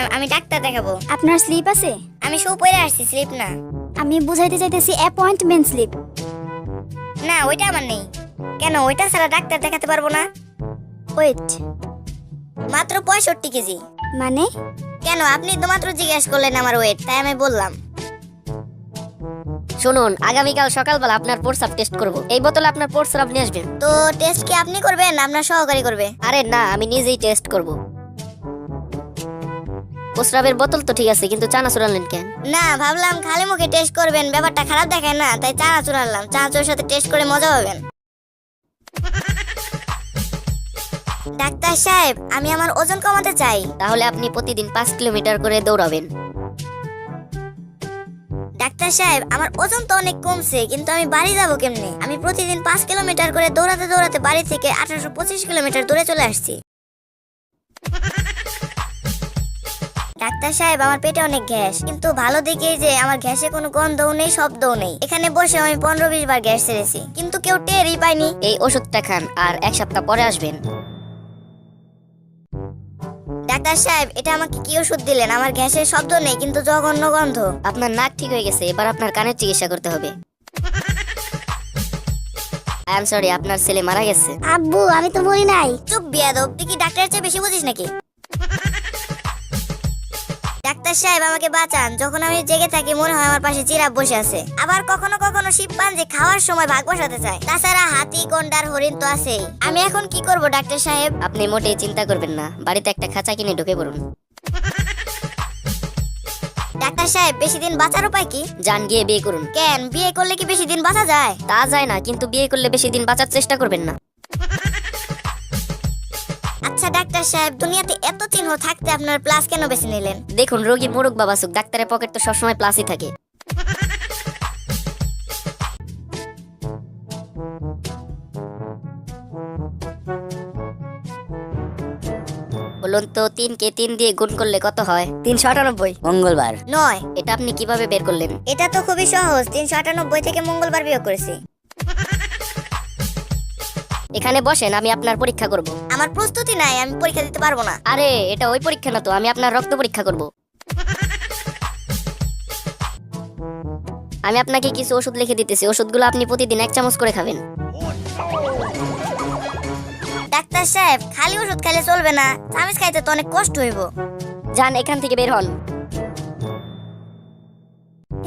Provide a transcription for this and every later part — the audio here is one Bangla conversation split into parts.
ম্যাম আমি ডাক্তার দেখাবো। আপনার স্লিপ আছে? আমি শো পরে আসছি স্লিপ না। আমি বুঝাইতে চাইতেছি অ্যাপয়েন্টমেন্ট স্লিপ না ওইটা আমার নেই। কেন ওইটা ছাড়া ডাক্তার দেখাতে পারব না? ওয়েট মাত্র পঁয়ষট্টি কেজি। মানে? কেন আপনি তো মাত্র জিজ্ঞেস করলেন আমার ওয়েট তাই আমি বললাম। শুনুন আগামীকাল সকালবেলা আপনার প্রস্রাব টেস্ট করব। এই বোতলে আপনার প্রস্রাব নিয়ে আসবেন। তো টেস্ট কি আপনি করবেন না আপনার সহকারী করবে? আরে না আমি নিজেই টেস্ট করব। প্রস্রাবের বোতল তো ঠিক আছে কিন্তু চানা চুরালেন কেন? না ভাবলাম খালি মুখে টেস্ট করবেন ব্যাপারটা খারাপ দেখায় না তাই চানা চুরালাম। চানাচুর সাথে টেস্ট করে মজা পাবেন। ডাক্তার সাহেব আমি আমার ওজন কমাতে চাই। তাহলে আপনি প্রতিদিন পাঁচ কিলোমিটার করে দৌড়াবেন। ডাক্তার সাহেব আমার ওজন তো অনেক কমছে কিন্তু আমি বাড়ি যাব কেমনে? আমি প্রতিদিন পাঁচ কিলোমিটার করে দৌড়াতে দৌড়াতে বাড়ি থেকে আঠারোশো পঁচিশ কিলোমিটার দূরে চলে আসছি। ডাক্তার সাহেব আমার পেটে অনেক গ্যাস। কিন্তু ভালো দিকে যে আমার গ্যাসে কোনো গন্ধও নেই শব্দও নেই। এখানে বসে আমি পনেরো বিশ বার গ্যাস ছেড়েছি। কিন্তু কেউ টেরই পাইনি এই ওষুধটা খান আর এক সপ্তাহ পরে আসবেন। ডাক্তার সাহেব এটা আমাকে কি ওষুধ দিলেন? আমার গ্যাসের শব্দ নেই কিন্তু জঘন্য গন্ধ। আপনার নাক ঠিক হয়ে গেছে এবার আপনার কানের চিকিৎসা করতে হবে। আই এম সরি আপনার ছেলে মারা গেছে। আব্বু আমি তো বলি নাই। চুপ বিয়াদব তুই কি ডাক্তারের চেয়ে বেশি বুঝিস নাকি? ডাক্তার সাহেব আমাকে বাঁচান। যখন আমি জেগে থাকি মনে হয় আমার পাশে জিরাফ বসে আছে। আবার কখনো কখনো শিবপাঞ্জি খাওয়ার সময় ভাগ বসাতে চায়। তাছাড়া হাতি গন্ডার হরিণ তো আছেই। আমি এখন কি করব ডাক্তার সাহেব? আপনি মোটেই চিন্তা করবেন না। বাড়িতে একটা খাঁচা কিনে ঢুকে পড়ুন। ডাক্তার সাহেব বেশি দিন বাঁচার উপায় কি? যান গিয়ে বিয়ে করুন। কেন? বিয়ে করলে কি বেশি দিন বাঁচা যায়? তা যায় না কিন্তু বিয়ে করলে বেশি দিন বাঁচার চেষ্টা করবেন না। আচ্ছা ডাক্তার সাহেব দুনিয়াতে এত চিহ্ন থাকতে আপনার প্লাস কেন বেছে নিলেন? দেখুন রোগী মোরগ বাবাসুক ডাক্তারের পকেট তো সবসময় প্লাসই থাকে। বলুন তো তিন কে তিন দিয়ে গুণ করলে কত হয়? তিনশো আটানব্বই। মঙ্গলবার। নয়। এটা আপনি কীভাবে বের করলেন? এটা তো খুবই সহজ তিনশো আটানব্বই থেকে মঙ্গলবার বিয়োগ করেছি। এখানে বসেন আমি আপনার পরীক্ষা করব। আমার প্রস্তুতি নাই আমি পরীক্ষা দিতে পারব না। আরে এটা ওই পরীক্ষা না তো আমি আপনার রক্ত পরীক্ষা করব। আমি আপনাকে কিছু ওষুধ লিখে দিতেছি ওষুধগুলো আপনি প্রতিদিন এক চামচ করে খাবেন। ডাক্তার সাহেব খালি ওষুধ খাইলে চলবে না চামিচ খাইতে তো অনেক কষ্ট হইব। যান এখান থেকে বের হন।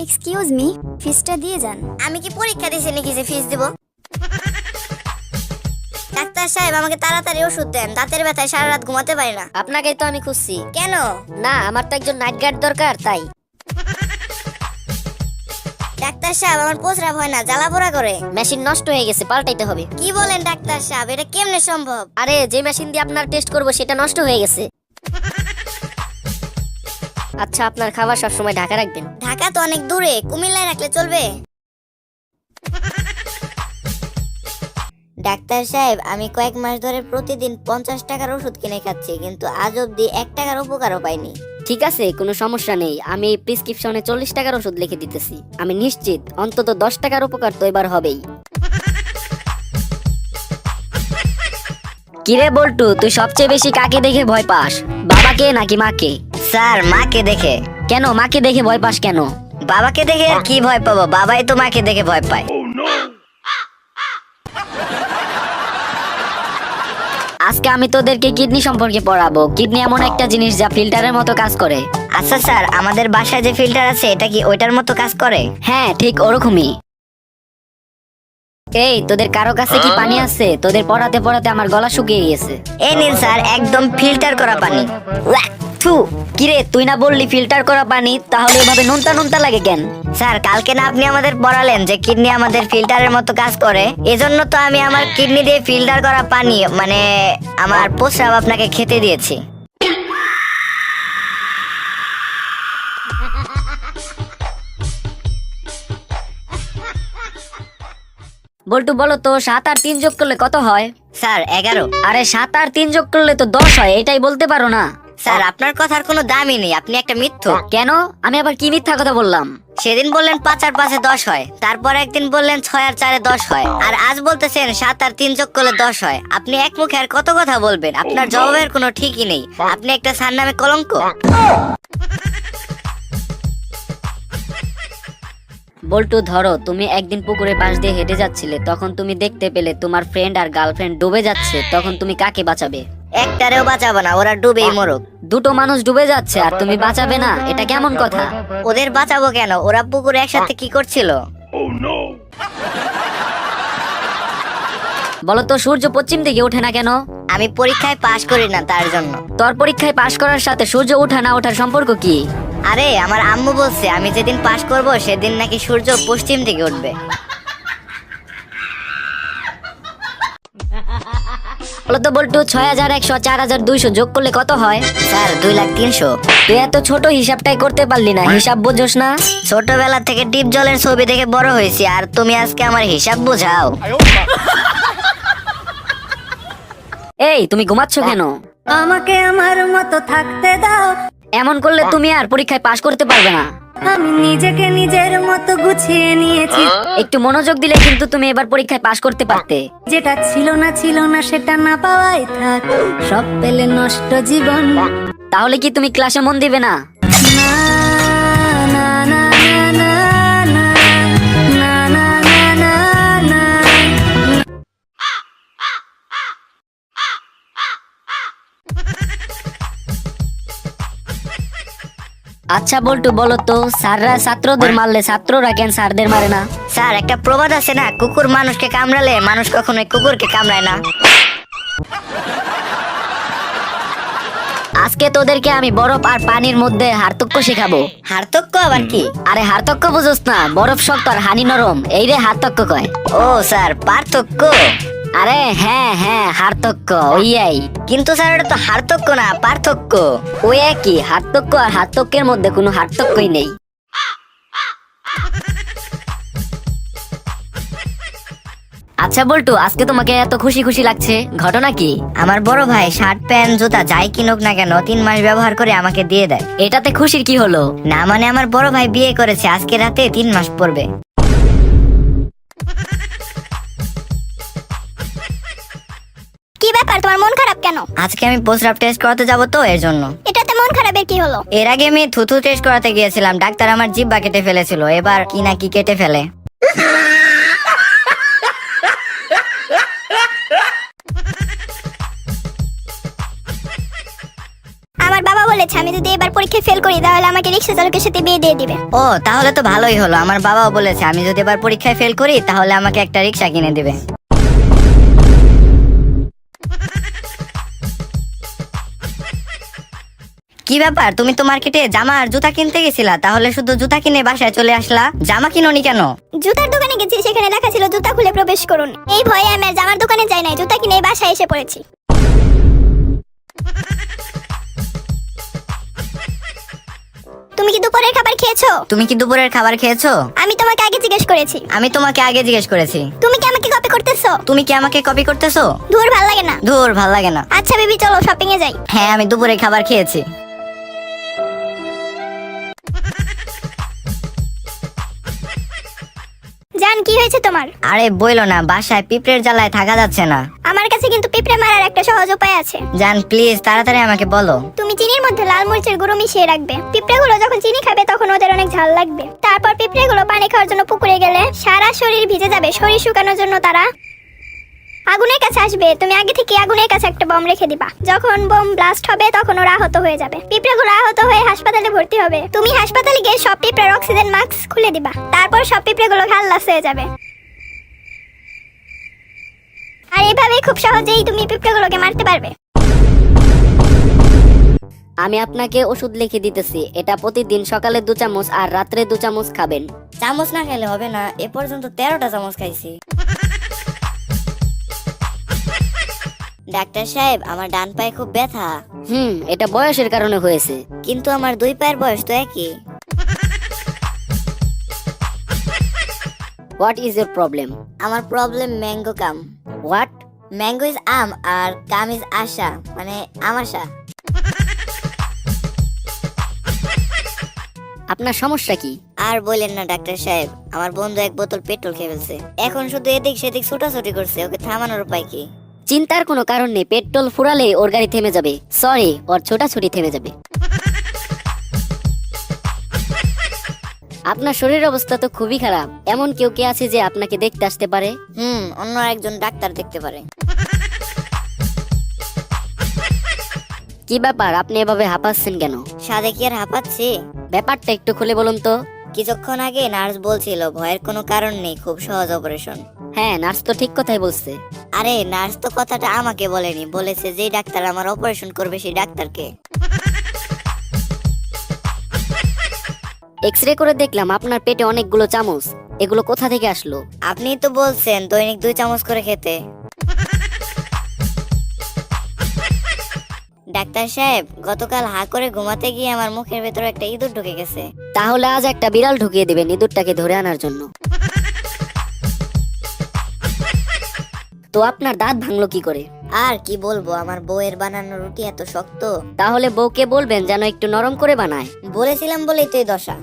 এক্সকিউজ মি ফিসটা দিয়ে যান। আমি কি পরীক্ষা দিছি নাকি যে ফিস দিব? ডাক্তার সাহেব আমাকে তাড়াতাড়ি ওষুধ দেন। দাঁতের ব্যথায় সারা রাত ঘুমাতে পারি না। আপনাকেই তো আমি খুঁজছি। কেন? না আমার তো একজন নাইট গার্ড দরকার তাই। ডাক্তার সাহেব আমার প্রস্রাব হয় না জ্বালা পোড়া করে। মেশিন নষ্ট হয়ে গেছে পাল্টাইতে হবে। কি বলেন ডাক্তার সাহেব এটা কেমনে সম্ভব? আরে যে মেশিন দিয়ে আপনার টেস্ট করব সেটা নষ্ট হয়ে গেছে। আচ্ছা আপনার খাবার সবসময় ঢাকা রাখবেন। ঢাকা তো অনেক দূরে কুমিল্লায় রাখলে চলবে। ডাক্তার সাহেব আমি কয়েক মাস ধরে প্রতিদিন পঞ্চাশ টাকার ওষুধ কিনে খাচ্ছি কিন্তু আজ অব্দি এক টাকার উপকারও পাইনি। ঠিক আছে কোনো সমস্যা নেই। আমি এই প্রেসক্রিপশনে চল্লিশ টাকার ওষুধ লিখে দিতেছি। আমি নিশ্চিত অন্তত দশ টাকার উপকার তো এবার হবেই। কিরে বল্টু তুই সবচেয়ে বেশি কাকে দেখে ভয় পাস? বাবাকে নাকি মাকে? স্যার মাকে দেখে। কেন মাকে দেখে ভয় পাস কেন? বাবাকে দেখে আর কি ভয় পাবো? বাবাই তো মাকে দেখে ভয় পায়। আজকে আমি তোদেরকে কিডনি সম্পর্কে পড়াবো। কিডনি এমন একটা জিনিস যা ফিল্টারের মতো কাজ করে। আচ্ছা স্যার আমাদের বাসায় যে ফিল্টার আছে এটা কি ওইটার মতো কাজ করে? হ্যাঁ ঠিক ওরকমই। এই তোদের কারও কাছে কি পানি আছে? তোদের পড়াতে পড়াতে আমার গলা শুকিয়ে গেছে। এই নিন স্যার একদম ফিল্টার করা পানি। থু কিরে তুই না বললি ফিল্টার করা পানি তাহলে এভাবে নুনতা নুনতা লাগে কেন? স্যার কালকে না আপনি আমাদের পড়ালেন যে কিডনি আমাদের ফিল্টারের মতো কাজ করে এজন্য তো আমি আমার কিডনি দিয়ে ফিল্টার করা পানি মানে আমার প্রস্রাব আপনাকে খেতে দিয়েছি। বল্টু বলো তো সাত আর তিন যোগ করলে কত হয়? স্যার এগারো। আরে সাত আর তিন যোগ করলে তো দশ হয় এটাই বলতে পারো না। স্যার আপনার কথার কোনো দামই নেই। আপনি একটা মিথ্য। কেন? আমি আবার কি মিথ্যা কথা বললাম? সেদিন বললেন পাঁচ আর পাঁচে দশ হয়। তারপর একদিন বললেন ছয় আর চারে দশ হয়। আর আজ বলতেছেন সাত আর তিন যোগ করলে দশ হয়। আপনি এক মুখে আর কত কথা বলবেন? আপনার জবাবের কোনো ঠিকই নেই। আপনি একটা সার নামে কলঙ্ক। বল্টু ধরো তুমি একদিন পুকুরের পাশ দিয়ে হেঁটে যাচ্ছিলে তখন তুমি দেখতে পেলে তোমার ফ্রেন্ড আর গার্লফ্রেন্ড ডুবে যাচ্ছে তখন তুমি কাকে বাঁচাবে? একটারেও বাঁচাবো না ওরা ডুবেই মরুক। দুটো মানুষ ডুবে যাচ্ছে আর তুমি বাঁচাবে না এটা কেমন কথা? ওদের বাঁচাবো কেন? ওরা পুকুরে একসাথে কি করছিল? বলো তো সূর্য পশ্চিম দিকে ওঠে না কেন? আমি পরীক্ষায় পাশ করি না তার জন্য। তোর পরীক্ষায় পাশ করার সাথে সূর্য ওঠা না ওঠার সম্পর্ক কি? আরে আমার আম্মু বলছে আমি যেদিন পাশ করব সেদিন নাকি সূর্য পশ্চিম দিকে উঠবে। বলো তো বল্টু ছয় হাজার একশো চার হাজার দুইশো যোগ করলে কত হয়? স্যার দুই লাখ তিনশো। তুই এত ছোট হিসাবটাই করতে পারলি না হিসাব বোঝোস না? ছোটবেলা থেকে ডিপ জলের ছবি দেখে বড় হয়েছি আর তুমি আজকে আমার হিসাব বোঝাও। এই তুমি ঘুমাচ্ছ কেন? আমাকে আমার মতো থাকতে দাও। এমন করলে তুমি আর পরীক্ষায় পাশ করতে পারবে না। আমি নিজেকে নিজের মতো গুছিয়ে নিয়েছি। একটু মনোযোগ দিলে কিন্তু তুমি এবার পরীক্ষায় পাশ করতে পারতে। যেটা ছিল না ছিল না সেটা না পাওয়াই থাক। সব পেলে নষ্ট জীবন। তাহলে কি তুমি ক্লাসে মন দিবে না না? না। আচ্ছা বল্টু বলো তো স্যাররা ছাত্রদের মারলে ছাত্ররা কেন স্যারদের মারে না? স্যার একটা প্রবাদ আছে না কুকুর মানুষকে কামড়ালে মানুষ কখনোই কুকুরকে কামড়ায় না। আজকে তোদেরকে আমি বরফ আর পানির মধ্যে হার্তক্য শেখাবো। হার্তক্য আবার কি? আরে হার্তক্য বুঝোস না বরফ শক্ত আর হানি নরম এই রে হার্তক্য কয়। ও স্যার পার্থক্য। আরে হ্যাঁ হ্যাঁ হার্তক্য ওইয়াই। কিন্তু স্যার এটা তো হার্তক্য না পার্থক্য। ওই একই হার্তক্য আর হার্তক্যের মধ্যে কোনো হার্তক্যই নেই। আচ্ছা বল্টু আজকে তোমাকে এত খুশি খুশি লাগছে ঘটনা কি? আমার বড় ভাই শার্ট প্যান্ট জুতা যাই কিনুক না কেন তিন মাস ব্যবহার করে আমাকে দিয়ে দেয়। এটাতে খুশির কি হলো? না মানে আমার বড় ভাই বিয়ে করেছে আজকে রাতে তিন মাস পড়বে। কি ব্যাপার? তোমার মন খারাপ কেন? আজকে আমি পোস্টাপ টেস্ট করাতে যাব তো এর জন্য। এটাতে মন খারাপের কি হলো? এর আগে আমি থুথু টেস্ট করাতে গিয়েছিলাম ডাক্তার আমার জিব্বা কেটে ফেলেছিল এবার কি না কি কেটে ফেলে। আমার বাবা বলেছে আমি যদি এবার পরীক্ষায় ফেল করি তাহলে আমাকে রিক্সা চালকের সাথে বিয়ে দিয়ে দিবে। ও তাহলে তো ভালোই হলো। আমার বাবাও বলেছে আমি যদি এবার পরীক্ষায় ফেল করি তাহলে আমাকে একটা রিক্সা কিনে দিবে। কি ব্যাপার? তুমি তো মার্কেটে জামা আর জুতা কিনতে গেছিলা তাহলে শুধু জুতা কিনে বাসায় চলে আসলা? জামা কিনোনি কেন? জুতার দোকানে গেছি সেখানে লেখা ছিল জুতা খুলে প্রবেশ করুন। এই ভয়ে আমি আর জামার দোকানে যাই নাই জুতা কিনে বাসায় এসে পড়েছি। তুমি কি দুপুরের খাবার খেয়েছো? তুমি কি দুপুরের খাবার খেয়েছো? আমি তোমাকে আগে জিজ্ঞেস করেছি। আমি তোমাকে আগে জিজ্ঞেস করেছি। তুমি কি আমাকে কপি করতেছো? তুমি কি আমাকে কপি করতেছো? দূর ভালো লাগে না। ধুর ভালো লাগে না। আচ্ছা বেবি চলো শপিং এ যাই। হ্যাঁ আমি দুপুরে খাবার খেয়েছি। জান কি হয়েছে তোমার? আরে বইলো না বাসায় পিঁপড়ের জ্বালায় থাকা যাচ্ছে না। আমার কাছে কিন্তু পিঁপড়ে মারার একটা সহজ উপায় আছে। জান প্লিজ তাড়াতাড়ি আমাকে বলো। তুমি চিনির মধ্যে লাল মরিচের গুঁড়ো মিশিয়ে রাখবে। পিঁপড়েগুলো যখন চিনি খাবে তখন ওদের অনেক ঝাল লাগবে। তারপর পিঁপড়েগুলো পানি খাওয়ার জন্য পুকুরে গেলে সারা শরীর ভিজে যাবে। শরীর শুকানোর জন্য তারা আগুনের কাছে আসবে তুমি আগে থেকে আগুনের কাছে একটা বম রেখে দিবা। যখন বোম ব্লাস্ট হবে তখন ওরা আহত হয়ে যাবে। পিঁপড়েগুলো আহত হয়ে হাসপাতালে ভর্তি হবে। তুমি হাসপাতালে গিয়ে সব পিঁপড়ার অক্সিজেন মাস্ক খুলে দিবা। তারপর সব পিঁপড়েগুলো খাল্লাস হয়ে যাবে। আর এভাবেই খুব সহজেই তুমি পিঁপড়েগুলোকে মারতে পারবে। আমি আপনাকে ওষুধ লিখে দিতেছি। এটা প্রতিদিন সকালে দু চামচ আর রাত্রে দু চামচ খাবেন। চামচ না খেলে হবে না। এ পর্যন্ত তেরোটা চামচ খাইছি। ডাক্তার সাহেব আমার ডান পায়ে খুব ব্যথা। হুম এটা বয়সের কারণে হয়েছে। কিন্তু আমার দুই পায়ের বয়স তো একই। হোয়াট ইজ ইউর প্রবলেম আমার problem mango come what mango is আম আর কাম ইজ আশা মানে আমাশা আপনার সমস্যা কি? আর বললেন না ডাক্তার সাহেব আমার বন্ধু এক বোতল পেট্রোল খেয়ে ফেলছে। এখন শুধু এদিক সেদিক ছোটাছুটি করছে ওকে থামানোর উপায় কি? চিন্তার কোনো কারণ নেই পেট্রোল ফুরালেই ওর গাড়ি থেমে যাবে। সরি ওর ছোটাছুটি থেমে যাবে। আপনার শরীরের অবস্থা তো খুবই খারাপ। এমন কেউ কে আছে যে আপনাকে দেখতে আসতে পারে? হুম অন্য একজন ডাক্তার দেখতে পারে। কি ব্যাপার আপনি এভাবে হাঁপাচ্ছেন কেন? সাদে কি আর হাঁপাচ্ছি? ব্যাপারটা একটু খুলে বলুন তো। কিছুক্ষণ আগে নার্স বলছিল ভয়ের কোনো কারণ নেই খুব সহজ অপারেশন হ্যাঁ নার্স তো ঠিক কথাই বলছে। আরে নার্স তো কথাটা আমাকে বলেনি বলেছে যে ডাক্তার আমার অপারেশন করবে সেই ডাক্তারকে। এক্স রে করে দেখলাম আপনার পেটে অনেকগুলো চামচ। এগুলো কোথা থেকে আসলো? আপনি তো বলছেন দৈনিক দুই চামচ করে খেতে। ডাক্তার সাহেব গতকাল হা করে ঘুমাতে গিয়ে আমার মুখের ভেতরে একটা ইঁদুর ঢুকে গেছে। তাহলে আজ একটা বিড়াল ঢুকিয়ে দিবেন ইঁদুরটাকে ধরে আনার জন্য। তো আপনার দাঁত ভাঙলো কি করে? আর কি বলব আমার বউয়ের বানানো রুটি এত শক্ত। তাহলে বউকে বলবেন যেন একটু নরম করে বানায়। বলেছিলাম বলেই তো এই দশা।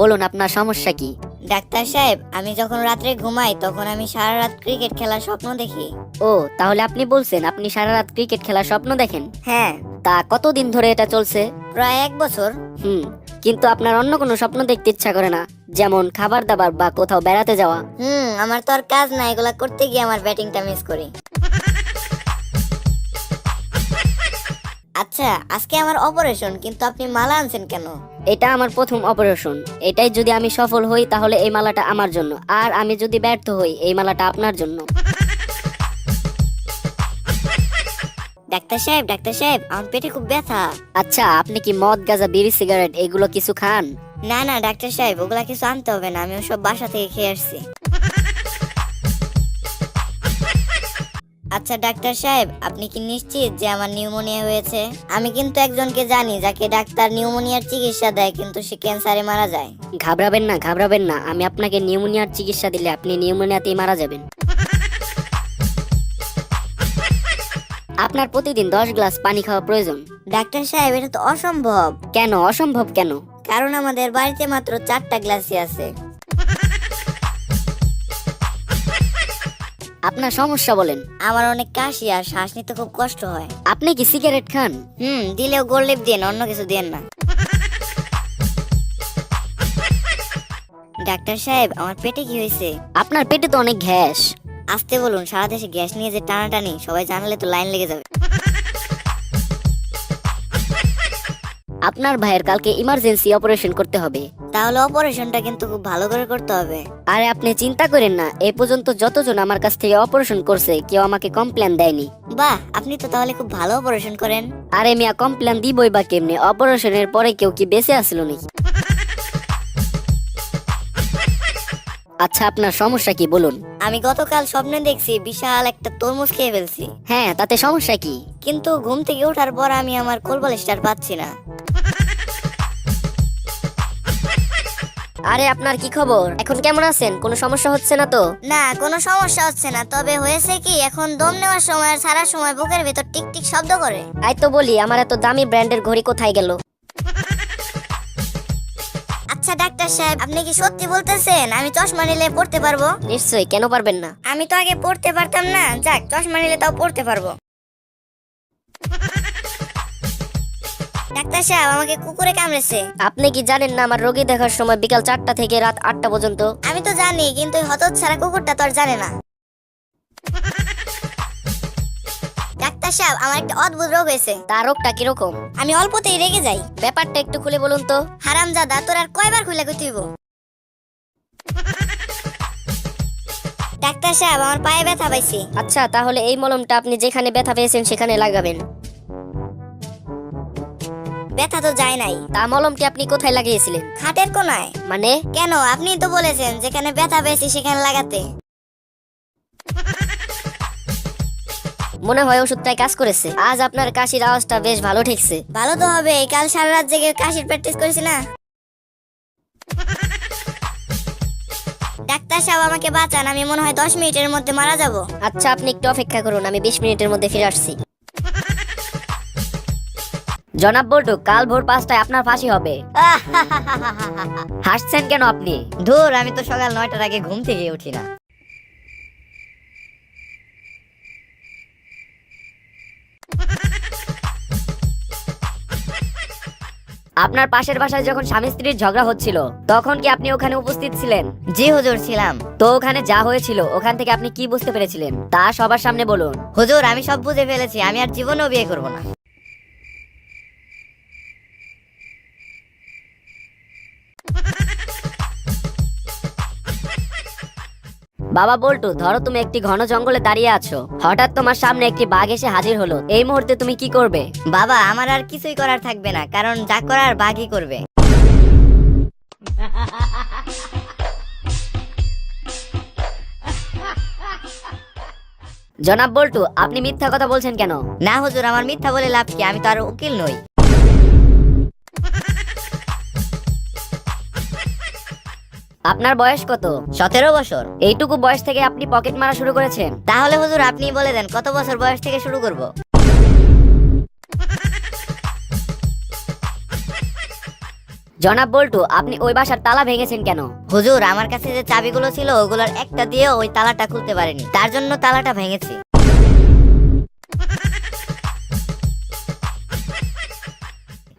বলুন আপনার সমস্যা কি? ডাক্তার সাহেব আমি যখন রাত্রে ঘুমাই তখন আমি সারা রাত ক্রিকেট খেলার স্বপ্ন দেখি। ও তাহলে আপনি বলছেন আপনি সারা রাত ক্রিকেট খেলার স্বপ্ন দেখেন? হ্যাঁ। তা কতদিন ধরে এটা চলছে? প্রায় এক বছর। হুম কিন্তু আপনার অন্য কোনো স্বপ্ন দেখতে ইচ্ছা করে না যেমন খাবার দাবার বা কোথাও বেড়াতে যাওয়া। হুম আমার তো আর কাজ নাই এগুলা করতে গিয়ে আমার ব্যাটিংটা মিস করি। আচ্ছা আজকে আমার অপারেশন কিন্তু আপনি মালা আনছেন কেন? এটা আমার প্রথম অপারেশন এটাই যদি আমি সফল হই তাহলে এই মালাটা আমার জন্য। আর আমি যদি ব্যর্থ হই এই মালাটা আপনার জন্য। ডাক্তার সাহেব ডাক্তার সাহেব আমার পেটে খুব ব্যথা। আচ্ছা আপনি কি মদ গাঁজা বিড়ি সিগারেট এগুলো কিছু খান? না না ডাক্তার সাহেব ওগুলা কিছু আনতে হবে না আমি ওসব বাসা থেকে খেয়ে আসছি। আচ্ছা ডাক্তার সাহেব আপনি কি নিশ্চিত যে আমার নিউমোনিয়া হয়েছে? আমি কিন্তু একজনকে জানি যাকে ডাক্তার নিউমোনিয়ার চিকিৎসা দেয় কিন্তু সে ক্যান্সারে মারা যায়। ঘাবড়াবেন না ঘাবড়াবেন না আমি আপনাকে নিউমোনিয়ার চিকিৎসা দিলে আপনি নিউমোনিয়াতেই মারা যাবেন। আপনার প্রতিদিন দশ গ্লাস পানি খাওয়া প্রয়োজন। ডাক্তার সাহেব এটা তো অসম্ভব। কেন? অসম্ভব কেন? কারণ আমাদের বাড়িতে মাত্র চারটা গ্লাসই আছে। আপনার সমস্যা বলেন। আমার অনেক কাশি আর শ্বাস নিতে খুব কষ্ট হয়। আপনি কি সিগারেট খান? হুম দিলেও গোল্ডেপ দিয়ে অন্য কিছু দেন না। ডাক্তার সাহেব আমার পেটে কি হয়েছে? আপনার পেটে তো অনেক গ্যাস। আসতে বলুন সারা দেশে গ্যাস নিয়ে যে টানাটানি সবাই জানলে তো লাইন লেগে যাবে। আপনার ভাইয়ের কালকে ইমার্জেন্সি অপারেশন করতে হবে। তাহলে অপারেশনটা কিন্তু খুব ভালো করে করতে হবে। আরে আপনি চিন্তা করেন না এ পর্যন্ত যতজন আমার কাছ থেকে অপারেশন করছে কেউ আমাকে কমপ্লেন দেয়নি। বাহ আপনি তো তাহলে খুব ভালো অপারেশন করেন। আরে মিয়া কমপ্লেন দিবই বা কেমনে? অপারেশনের পরে কেউ কি বেঁচে আসলো নাকি? আচ্ছা আপনার সমস্যা কি বলুন। আমি গতকাল স্বপ্নে দেখছি বিশাল একটা তরমুজ খেয়ে ফেলছি। হ্যাঁ তাতে সমস্যা কি? কিন্তু ঘুম থেকে ওঠার পর আমি আমার কোলবালিশটার পাচ্ছি না। আরে আপনার কি খবর? এখন কেমন আছেন? কোনো সমস্যা হচ্ছে না তো? না কোনো সমস্যা হচ্ছে না তবে হয়েছে কি এখন দম নেওয়ার সময় আর সারা সময় বুকের ভেতর টিক টিক শব্দ করে। তাই তো বলি আমার এত দামি ব্র্যান্ডের ঘড়ি কোথায় গেল? আচ্ছা ডাক্তার সাহেব আপনি কি সত্যি বলতেছেন? আমি চশমা নিলে পড়তে পারব? নিশ্চয়ই কেন পারবেন না? আমি তো আগে পড়তে পারতাম না। যাক চশমা নিলে তাও পড়তে পারব। ডাক্তার সাহেব আমাকে কুকুরে কামড়েছে। আপনি কি জানেন না আমার রোগী দেখার সময় বিকাল চারটা থেকে রাত আটটা পর্যন্ত? আমি তো জানি কিন্তু হতচ্ছাড়া কুকুরটা তো আর জানে না। ডাক্তার সাহেব আমার একটা অদ্ভুত রোগ হয়েছে। তার রোগটা কীরকম? আমি অল্পতেই রেগে যাই। ব্যাপারটা একটু খুলে বলুন তো। হারামজাদা তোর আর কয়বার খুলে কইতে হইব? ডাক্তার সাহেব আমার পায়ে ব্যথা পাইছি। আচ্ছা তাহলে এই মলমটা আপনি যেখানে ব্যথা পেয়েছেন সেখানে লাগাবেন। ব্যথা তো যায় নাই। তা মলমটি আপনি কোথায় লাগিয়েছিলেন? খাটের কোনায়। মানে? কেন? আপনি তো বলেছেন যেখানে ব্যথা পেয়েছি সেখানে লাগাতে। মনে হয় ওষুধটাই কাজ করেছে। আজ আপনার কাশির আওয়াজটা বেশ ভালো ঠেকছে। ভালো তো হবে কাল সারা রাত জেগে কাশির প্র্যাকটিস করেছি না। ডাক্তার সাহেব আমাকে বাঁচান আমি মনে হয় দশ মিনিটের মধ্যে মারা যাব। আচ্ছা আপনি একটু অপেক্ষা করুন আমি বিশ মিনিটের মধ্যে ফিরে আসছি। জনাব বল্টু কাল ভোর পাঁচটায় আপনার ফাঁসি হবে। হাসছেন কেন আপনি? ধুর আমি তো সকাল নয়টার আগে ঘুম থেকে উঠি না। আপনার পাশের বাসায় যখন স্বামী স্ত্রীর ঝগড়া হচ্ছিল তখন কি আপনি ওখানে উপস্থিত ছিলেন? জি হুজুর ছিলাম। তো ওখানে যা হয়েছিল ওখান থেকে আপনি কি বুঝতে পেরেছিলেন? তা সবার সামনে বলুন। হুজুর আমি সব বুঝে ফেলেছি। আমি আর জীবনেও বিয়ে করব না। বাবা বল্টু ধরো তুমি একটি ঘন জঙ্গলে দাঁড়িয়ে আছো। হঠাৎ তোমার সামনে একটি বাঘ এসে হাজির হলো। এই মুহূর্তে তুমি কি করবে? বাবা আমার আর কিছুই করার থাকবে না কারণ যা করার বাঘই করবে। জনাব বল্টু আপনি মিথ্যা কথা বলছেন কেন? না হুজুর আমার মিথ্যা বলে লাভ কি? আমি তো আর উকিল নই। আপনার বয়স কত? সতেরো বছর। এইটুকু বয়স থেকে আপনি পকেট মারা শুরু করেছেন। তাহলে হুজুর আপনি বলে দেন, কত বছর বয়স থেকে শুরু করব? জনাব বল্টু, আপনি ওই বাসার তালা ভেঙেছেন কেন? হুজুর, আমার কাছে যে চাবিগুলো ছিল, ওগুলোর একটা দিয়ে ওই তালাটা খুলতে পারেনি। তার জন্য তালাটা ভেঙেছি।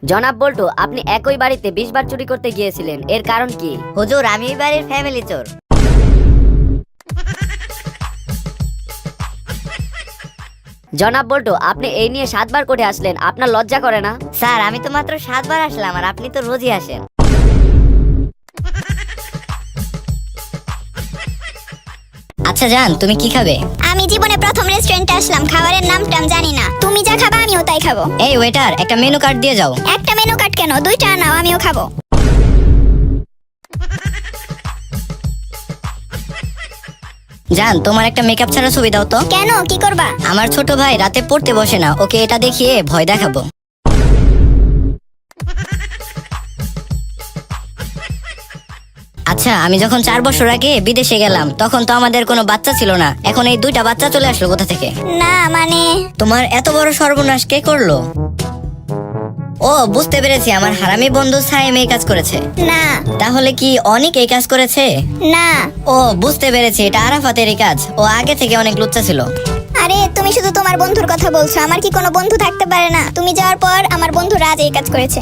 জনাব বল্টু আপনি একই বাড়িতে বিশ বার চুরি করতে গিয়েছিলেন। এর কারণ কি? হুজুর আমি এই বাড়ির ফ্যামিলি চোর। জনাব বল্টু আপনি এই নিয়ে সাতবার কোর্টে আসলেন। আপনার লজ্জা করে না? স্যার আমি তো মাত্র সাতবার আসলাম আর আপনি তো রোজই আসেন। আচ্ছা জান তুমি কি খাবে? আমি জীবনে প্রথম রেস্টুরেন্টে আসলাম খাবারের নামটা আমি জানি না। তুমি যা খাবা আমিও তাই খাব। এই ওয়েটার একটা মেনু কার্ড দিয়ে যাও। একটা মেনু কার্ড কেন? দুইটা নাও আমিও খাব। জান তোমার একটা মেকআপ ছাড়া ছবি দাও তো। কেন? কি করবা? আমার ছোট ভাই রাতে পড়তে বসে না ওকে এটা দেখিয়ে ভয় দেখাবো। আচ্ছা আমি যখন চার বছর আগে বিদেশে গেলাম তখন তো আমাদের কোনো বাচ্চা ছিল না। এখন এই দুইটা বাচ্চা চলে আসলো কোথা থেকে? না মানে? তোমার এত বড় সর্বনাশ কে করল? ও বুঝতে পেরেছি আমার হারামি বন্ধু সাইম এই কাজ করেছে। না। তাহলে কি অনেক এই কাজ করেছে? না। ও বুঝতে পেরেছি এটা আরাফাতের এই কাজ। ও আগে থেকে অনেক লুচ্চা ছিল। আরে তুমি শুধু তোমার বন্ধুর কথা বলছো আমার কি কোনো বন্ধু থাকতে পারে না? তুমি যাওয়ার পর আমার বন্ধু রাজ এই কাজ করেছে।